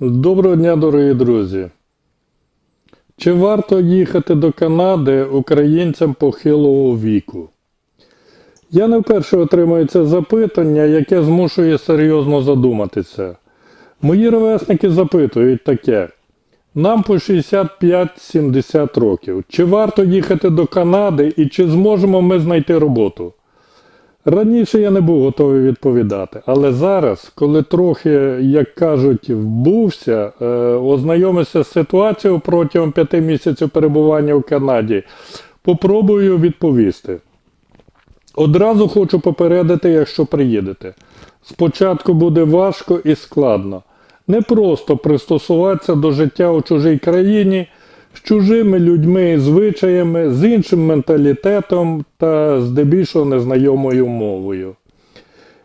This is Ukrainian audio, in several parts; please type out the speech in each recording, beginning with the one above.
Доброго дня, дорогі друзі. Чи варто їхати до Канади українцям похилого віку? Я не вперше отримую це запитання, яке змушує серйозно задуматися. Мої ровесники запитують таке: нам по 65-70 років. Чи варто їхати до Канади і чи зможемо ми знайти роботу? Раніше я не був готовий відповідати, але зараз, коли трохи, як кажуть, вбувся, е, ознайомився з ситуацією протягом п'яти місяців перебування в Канаді, попробую відповісти. Одразу хочу попередити, якщо приїдете. Спочатку буде важко і складно. Не просто пристосуватися до життя у чужій країні з чужими людьми і звичаями, з іншим менталітетом та здебільшого незнайомою мовою.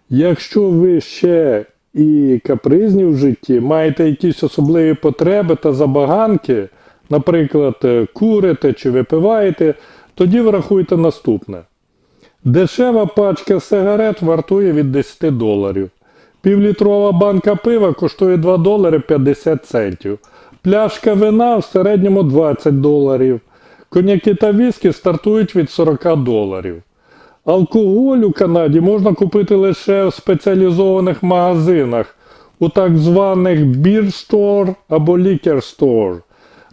Якщо ви ще і капризні в житті, маєте якісь особливі потреби та забаганки, наприклад, курите чи випиваєте, тоді врахуйте наступне. Дешева пачка сигарет вартує від 10 доларів. Півлітрова банка пива коштує 2 долари 50 центів. Пляшка вина в середньому 20 доларів. Коньяки та віскі стартують від 40 доларів. Алкоголь у Канаді можна купити лише в спеціалізованих магазинах, у так званих beer store або liquor store.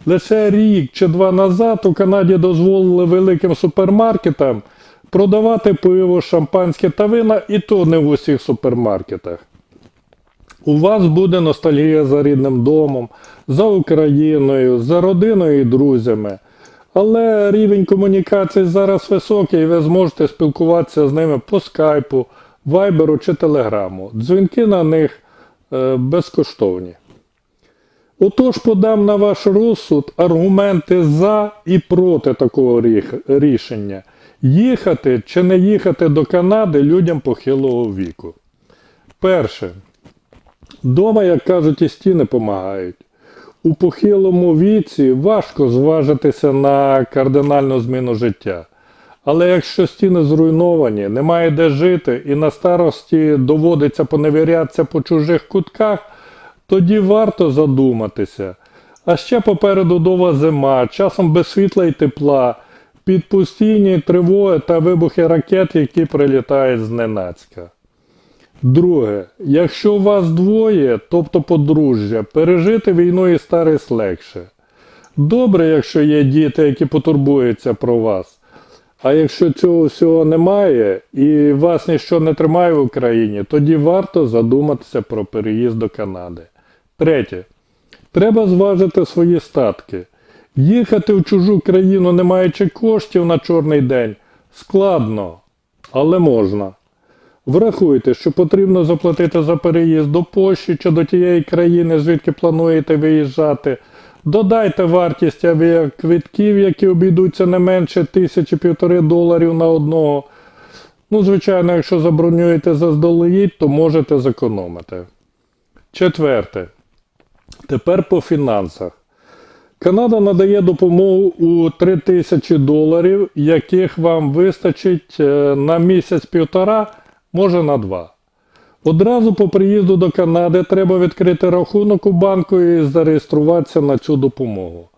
Лише рік чи два назад у Канаді дозволили великим супермаркетам продавати пиво, шампанське та вина, і то не в усіх супермаркетах. У вас буде ностальгія за рідним домом, за Україною, за родиною і друзями. Але рівень комунікації зараз високий, і ви зможете спілкуватися з ними по скайпу, вайберу чи телеграму. Дзвінки на них е, безкоштовні. Отож подам на ваш розсуд аргументи за і проти такого рішення. Їхати чи не їхати до Канади людям похилого віку. Перше. Дома, як кажуть, і стіни помагають. У похилому віці важко зважитися на кардинальну зміну життя. Але якщо стіни зруйновані, немає де жити і на старості доводиться поневірятися по чужих кутках, тоді варто задуматися. А ще попереду дова зима, часом без світла і тепла, під постійні тривоги та вибухи ракет, які прилітають зненацька. Друге, якщо вас двоє, тобто подружжя, пережити війну і старість легше. Добре, якщо є діти, які потурбуються про вас. А якщо цього всього немає і вас ніщо не тримає в Україні, тоді варто задуматися про переїзд до Канади. Третє. Треба зважити свої статки. Їхати в чужу країну, не маючи коштів на чорний день, складно, але можна. Врахуйте, що потрібно заплатити за переїзд до Польщі чи до тієї країни, звідки плануєте виїжджати. Додайте вартість авіаквитків, які обійдуться не менше тисячі півтори доларів на одного. Ну, звичайно, якщо забронюєте заздалегідь, то можете зекономити. Четверте. Тепер по фінансах. Канада надає допомогу у 3 тисячі доларів, яких вам вистачить е, на місяць-півтора, може на два. Одразу по приїзду до Канади треба відкрити рахунок у банку і зареєструватися на цю допомогу.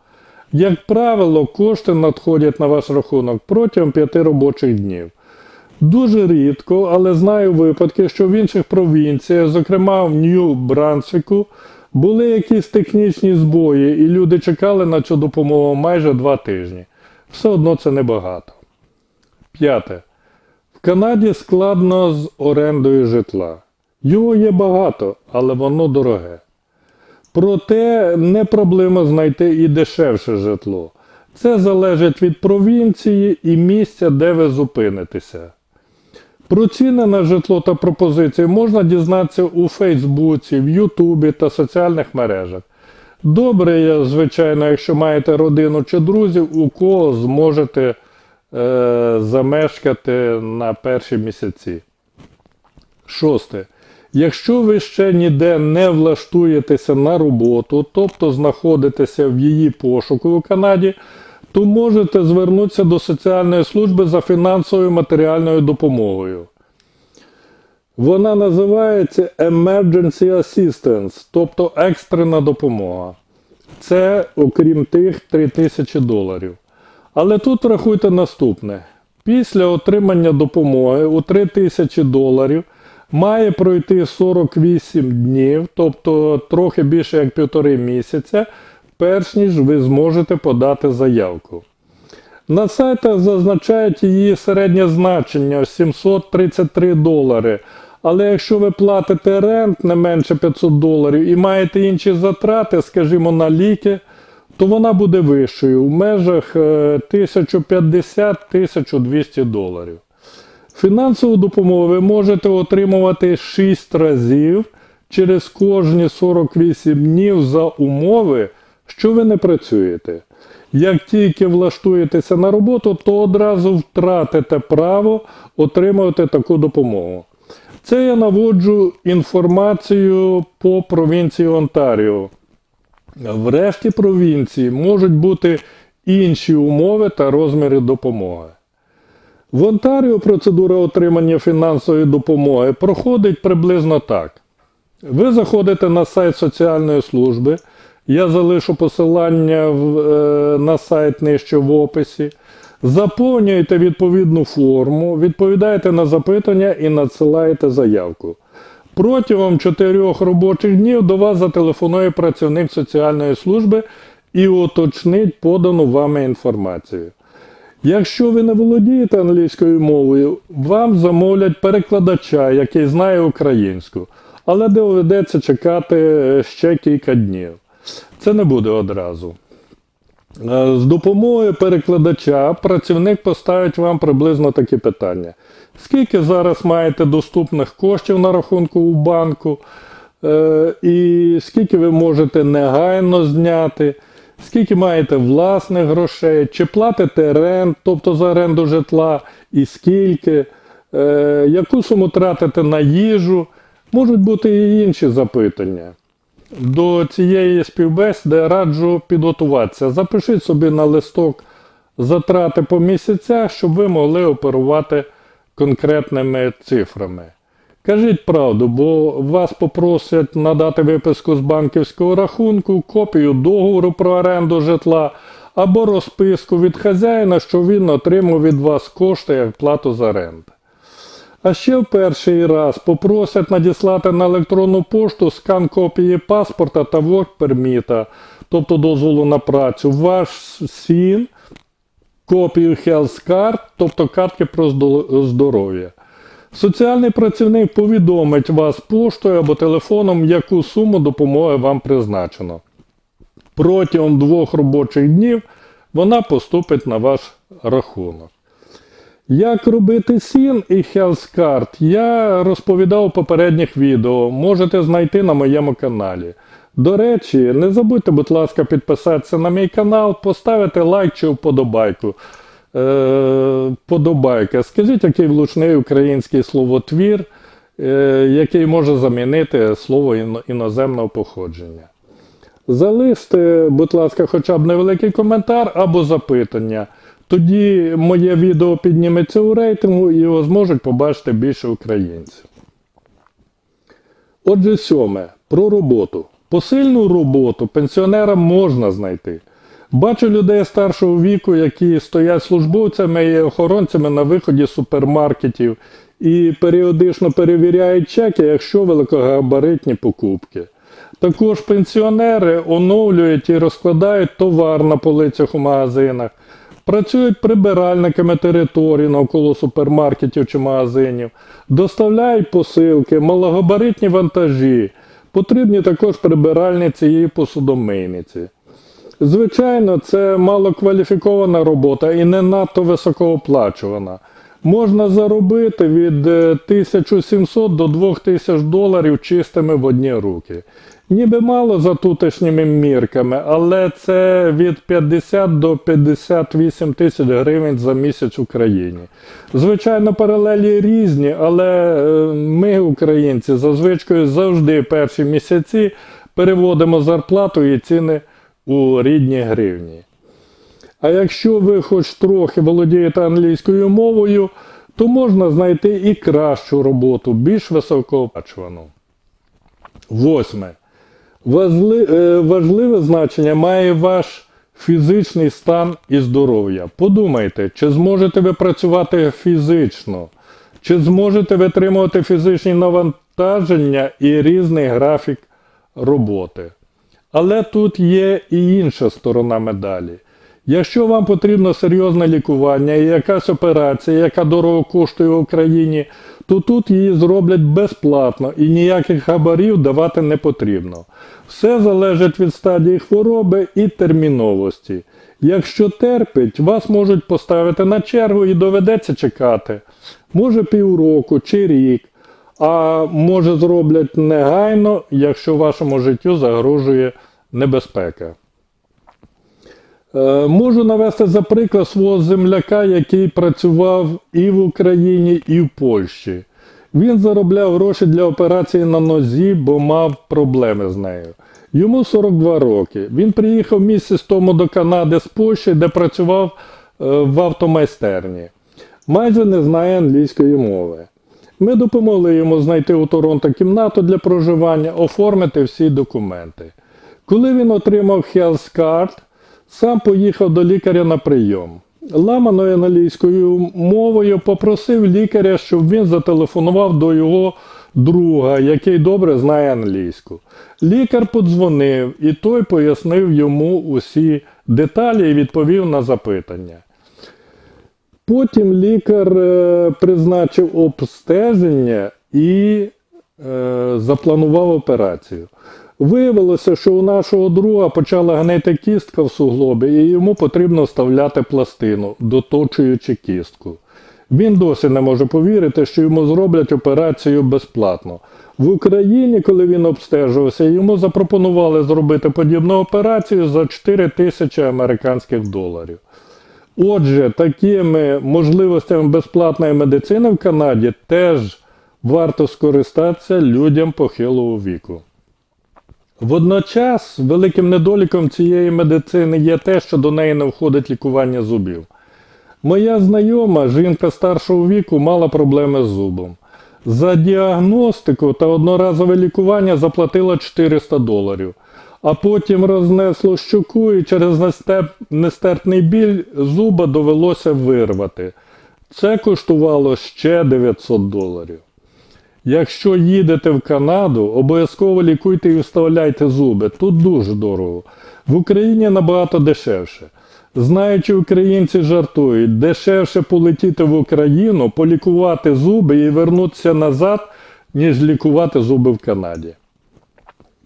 Як правило, кошти надходять на ваш рахунок протягом 5 робочих днів. Дуже рідко, але знаю випадки, що в інших провінціях, зокрема в Нью-Брансвіку, були якісь технічні збої, і люди чекали на цю допомогу майже два тижні. Все одно це небагато. П'яте. Канаді складно з орендою житла. Його є багато, але воно дороге. Проте не проблема знайти і дешевше житло. Це залежить від провінції і місця, де ви зупинитеся. Про ціни на житло та пропозиції можна дізнатися у Фейсбуці, в Ютубі та соціальних мережах. Добре, звичайно, якщо маєте родину чи друзів, у кого зможете замешкати на перші місяці. Шосте. Якщо ви ще ніде не влаштуєтеся на роботу, тобто знаходитеся в її пошуку у Канаді, то можете звернутися до соціальної служби за фінансовою матеріальною допомогою. Вона називається Emergency Assistance, тобто екстрена допомога. Це окрім тих 3000 доларів. Але тут рахуйте наступне: після отримання допомоги у 3000 доларів має пройти 48 днів, тобто трохи більше як півтори місяця, перш ніж ви зможете подати заявку. На сайтах зазначають її середнє значення 733 долари. Але якщо ви платите рент не менше 500 доларів і маєте інші затрати, скажімо, на ліки, то вона буде вищою в межах е, 1050-1200 доларів. Фінансову допомогу ви можете отримувати 6 разів через кожні 48 днів за умови, що ви не працюєте. Як тільки влаштуєтеся на роботу, то одразу втратите право отримувати таку допомогу. Це я наводжу інформацію по провінції Онтаріо. В решті провінції можуть бути інші умови та розміри допомоги. В Онтаріо процедура отримання фінансової допомоги проходить приблизно так. Ви заходите на сайт соціальної служби. Я залишу посилання е, на сайт нижче в описі. Заповнюєте відповідну форму, відповідаєте на запитання і надсилаєте заявку. Протягом 4 робочих днів до вас зателефонує працівник соціальної служби і уточнить подану вами інформацію. Якщо ви не володієте англійською мовою, вам замовлять перекладача, який знає українську, але доведеться чекати е, ще кілька днів. Це не буде одразу. Е, З допомогою перекладача працівник поставить вам приблизно такі питання. Скільки зараз маєте доступних коштів на рахунку у банку, Е, і скільки ви можете негайно зняти, скільки маєте власних грошей, чи платите рент, тобто за оренду житла, і скільки, е, яку суму тратите на їжу, можуть бути і інші запитання. До цієї співбесіди раджу підготуватися. Запишіть собі на листок затрати по місяцях, щоб ви могли оперувати конкретними цифрами. Кажіть правду, бо вас попросять надати виписку з банківського рахунку, копію договору про оренду житла або розписку від хазяїна, що він отримав від вас кошти як плату за оренду. А ще в перший раз попросять надіслати на електронну пошту скан копії паспорта та ворк-перміта, тобто дозволу на працю, ваш СІН, копію Health Card, тобто картки про здоров'я. Соціальний працівник повідомить вас поштою або телефоном, яку суму допомоги вам призначено. Протягом двох робочих днів вона поступить на ваш рахунок. Як робити сін і Card, я розповідав у попередніх відео, можете знайти на моєму каналі. До речі, не забудьте, будь ласка, підписатися на мій канал, поставити лайк чи вподобайку. Е, подобайка. Скажіть, який влучний український словотвір, е, який може замінити слово іно- іноземного походження. Залиште, будь ласка, хоча б невеликий коментар або запитання. Тоді моє відео підніметься у рейтингу і його зможуть побачити більше українців. Отже, сьоме. Про роботу. Посильну роботу пенсіонерам можна знайти. Бачу людей старшого віку, які стоять службовцями і охоронцями на виході супермаркетів і періодично перевіряють чеки, якщо великогабаритні покупки. Також пенсіонери оновлюють і розкладають товар на полицях у магазинах, працюють прибиральниками територій навколо супермаркетів чи магазинів, доставляють посилки, малогабаритні вантажі. Потрібні також прибиральниці і посудомийниці. Звичайно, це малокваліфікована робота і не надто високооплачувана. Можна заробити від е, 1700 до 2000 доларів чистими в одні руки. Ніби мало за тутешніми мірками, але це від 50 до 58 тисяч гривень за місяць в Україні. Звичайно, паралелі різні, але е, ми, українці, за звичкою завжди перші місяці переводимо зарплату і ціни у рідні гривні. А якщо ви хоч трохи володієте англійською мовою, то можна знайти і кращу роботу, більш високооплачувану. Восьме. Е, Важливе значення має ваш фізичний стан і здоров'я. Подумайте, чи зможете ви працювати фізично, чи зможете витримувати фізичні навантаження і різний графік роботи. Але тут є і інша сторона медалі. Якщо вам потрібно серйозне лікування і якась операція, яка дорого коштує в Україні, то тут її зроблять безплатно і ніяких хабарів давати не потрібно. Все залежить від стадії хвороби і терміновості. Якщо терпить, вас можуть поставити на чергу і доведеться чекати. Може півроку чи рік, а може зроблять негайно, якщо вашому життю загрожує небезпека. Е, Можу навести за приклад свого земляка, який працював і в Україні, і в Польщі. Він заробляв гроші для операції на нозі, бо мав проблеми з нею. Йому 42 роки. Він приїхав місяць тому до Канади з Польщі, де працював е, в автомайстерні. Майже не знає англійської мови. Ми допомогли йому знайти у Торонто кімнату для проживання, оформити всі документи. Коли він отримав Health Card, сам поїхав до лікаря на прийом. Ламаною англійською мовою попросив лікаря, щоб він зателефонував до його друга, який добре знає англійську. Лікар подзвонив, і той пояснив йому усі деталі і відповів на запитання. Потім лікар е, призначив обстеження і е, запланував операцію. Виявилося, що у нашого друга почала гнити кістка в суглобі, і йому потрібно вставляти пластину, доточуючи кістку. Він досі не може повірити, що йому зроблять операцію безплатно. В Україні, коли він обстежувався, йому запропонували зробити подібну операцію за 4 тисячі американських доларів. Отже, такими можливостями безплатної медицини в Канаді теж варто скористатися людям похилого віку. Водночас великим недоліком цієї медицини є те, що до неї не входить лікування зубів. Моя знайома, жінка старшого віку, мала проблеми з зубом. За діагностику та одноразове лікування заплатила 400 доларів, а потім рознесло щоку і через нестерпний біль зуба довелося вирвати. Це коштувало ще 900 доларів. Якщо їдете в Канаду, обов'язково лікуйте і вставляйте зуби. Тут дуже дорого. В Україні набагато дешевше. Знаючи, українці жартують, дешевше полетіти в Україну, полікувати зуби і вернутися назад, ніж лікувати зуби в Канаді.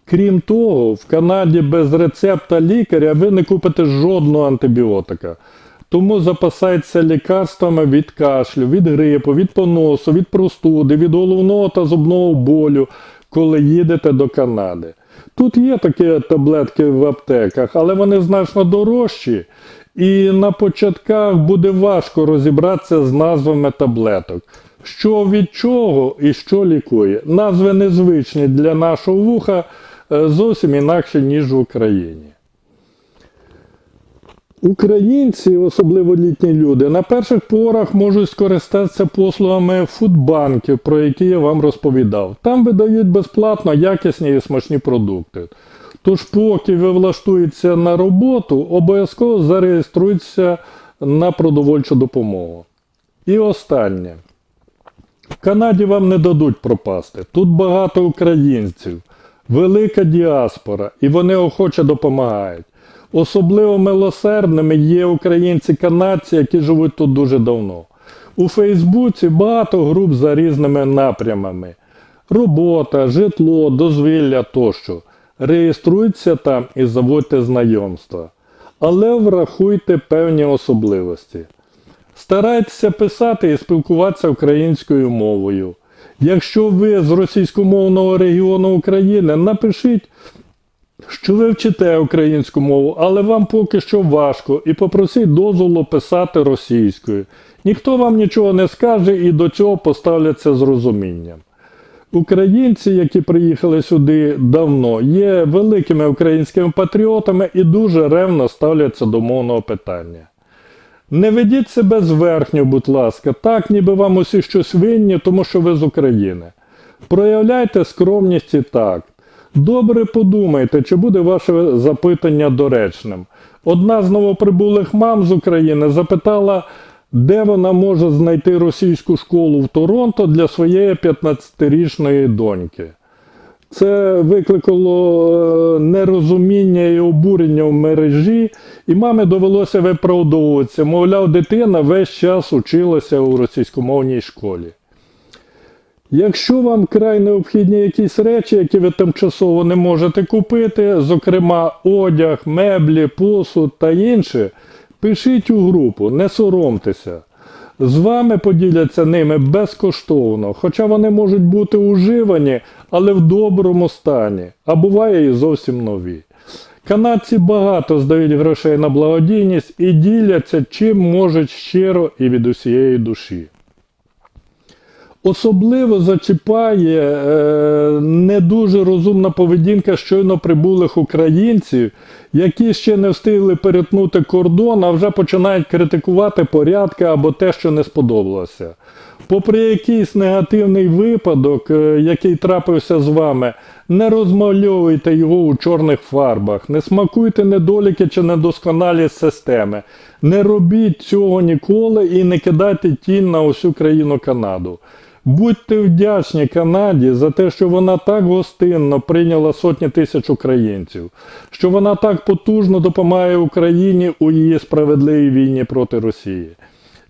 Крім того, в Канаді без рецепта лікаря ви не купите жодного антибіотика. Тому запасайтеся лікарствами від кашлю, від грипу, від поносу, від простуди, від головного та зубного болю, коли їдете до Канади. Тут є такі таблетки в аптеках, але вони значно дорожчі, і на початках буде важко розібратися з назвами таблеток. Що від чого і що лікує. Назви незвичні для нашого вуха е, зовсім інакші, ніж в Україні. Українці, особливо літні люди, на перших порах можуть скористатися послугами фудбанків, про які я вам розповідав. Там видають безплатно якісні і смачні продукти. Тож, поки ви влаштуєтеся на роботу, обов'язково зареєструйтеся на продовольчу допомогу. І останнє. В Канаді вам не дадуть пропасти. Тут багато українців, велика діаспора, і вони охоче допомагають. Особливо милосердними є українці-канадці, які живуть тут дуже давно. У Фейсбуці багато груп за різними напрямами: робота, житло, дозвілля тощо. Реєструйтеся там і заводьте знайомства. Але врахуйте певні особливості. Старайтеся писати і спілкуватися українською мовою. Якщо ви з російськомовного регіону України, напишіть, що ви вчите українську мову, але вам поки що важко, і попросіть дозволу писати російською. Ніхто вам нічого не скаже і до цього поставляться з розумінням. Українці, які приїхали сюди давно, є великими українськими патріотами і дуже ревно ставляться до мовного питання. Не ведіть себе зверхньо, будь ласка, так, ніби вам усі щось винні, тому що ви з України. Проявляйте скромність і так. Добре подумайте, чи буде ваше запитання доречним. Одна з новоприбулих мам з України запитала, де вона може знайти російську школу в Торонто для своєї 15-річної доньки. Це викликало е, нерозуміння і обурення в мережі, і мамі довелося виправдовуватися. Мовляв, дитина весь час училася у російськомовній школі. Якщо вам край необхідні якісь речі, які ви тимчасово не можете купити, зокрема одяг, меблі, посуд та інше, пишіть у групу, не соромтеся. З вами поділяться ними безкоштовно, хоча вони можуть бути уживані, але в доброму стані, а буває і зовсім нові. Канадці багато здають грошей на благодійність і діляться чим можуть щиро і від усієї душі. Особливо зачіпає е, не дуже розумна поведінка щойно прибулих українців, які ще не встигли перетнути кордон, а вже починають критикувати порядки або те, що не сподобалося. Попри якийсь негативний випадок, е, який трапився з вами, не розмальовуйте його у чорних фарбах, не смакуйте недоліки чи недосконалість системи, не робіть цього ніколи і не кидайте тінь на усю країну Канаду. Будьте вдячні Канаді за те, що вона так гостинно прийняла сотні тисяч українців, що вона так потужно допомагає Україні у її справедливій війні проти Росії.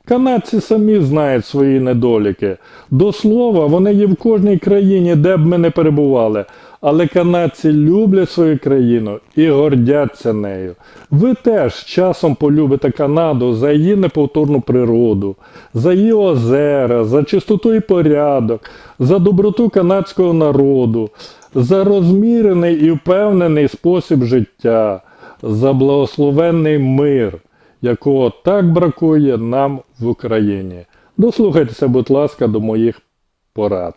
Канадці самі знають свої недоліки. До слова, вони є в кожній країні, де б ми не перебували. Але канадці люблять свою країну і гордяться нею. Ви теж часом полюбите Канаду за її неповторну природу, за її озера, за чистоту і порядок, за доброту канадського народу, за розмірений і впевнений спосіб життя, за благословенний мир якого так бракує нам в Україні. Дослухайтеся, будь ласка, до моїх порад.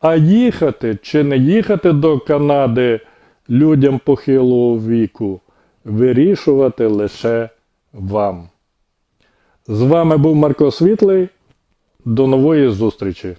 А їхати чи не їхати до Канади людям похилого віку, вирішувати лише вам. З вами був Марко Світлий. До нової зустрічі!